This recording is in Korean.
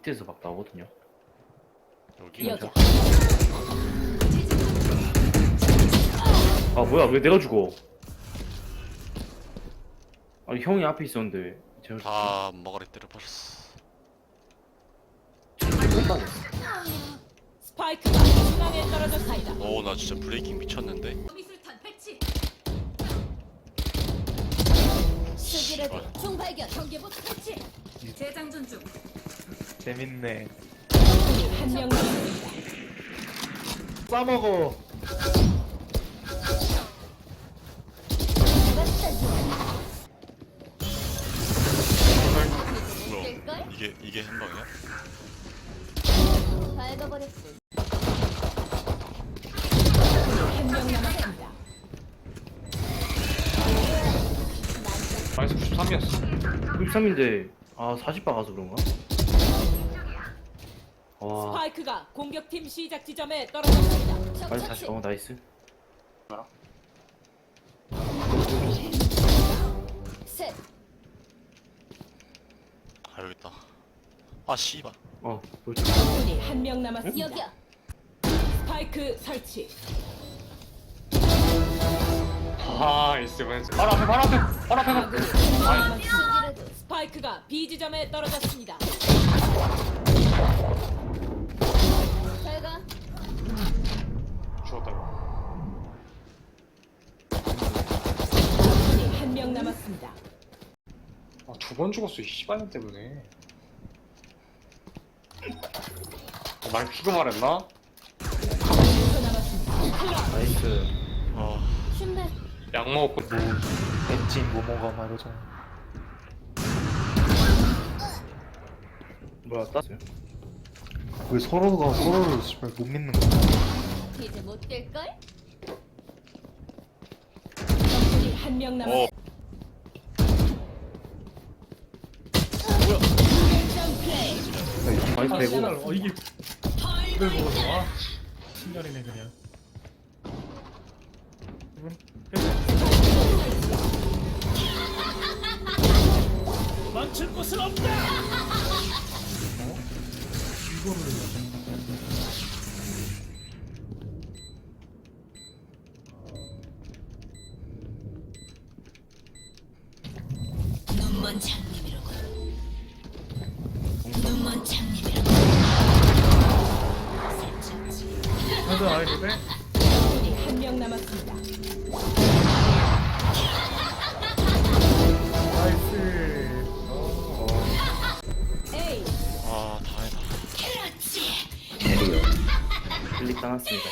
밑에서 막 나오거든요. 여기 아 뭐야 왜 내가 죽어? 아니 형이 앞에 있었는데 왜 제가 다 머가리 때려버렸어. 스파이크가 중앙에. 오나 진짜 브레이킹 미쳤는데 미술탄 배치. 수기레드 총발견. 경계복 배치. 재장전 중. 재밌네. 한명. 싸먹어. 뭐야? 이게 이게 한 방이야? 밟아버렸어. 한명 남았습니다. 마이너스 93이었어. 13인데 아 40바 가서 그런가? 와 스파이크가 공격팀 시작 지점에 떨어졌습니다. 빨리 다시 어 나이스. 셋. 아 여기 있다 아 씨발 어 그렇지. 적군이 한 명 남았습니다. 여기야. 스파이크 설치. 아, 있어, 이번엔. 바로 앞에, 바로 앞에, 바로 앞에. 수기라도. 스파이크가 B 지점에 떨어졌습니다. 잘 가. 죽었다, 이거. 적군이 남았습니다. 아, 두 번 죽었어, 이 씨발년 때문에. 어, 말 피고 말했나? 5초 남았습니다. 나이스. 아 슌베. 약 먹었고. 뭐, 벤진 모모가 막 이러잖아. 뭐야 땄어요? 왜 서로가 서로를 씨발 못 믿는 거야? 이제 못 깰걸? 적군이 한명 어 남았 습니다. 많이 빼고. 어, 이게. 이걸 보고 좋아? 신년이네, 그냥. 멈출 곳은 없다. 눈먼 장님이로군. 눈먼 하도 아이인데? 적군이 한명 남았습니다. 나이스. A 아 다행이다 클릭 당했습니다.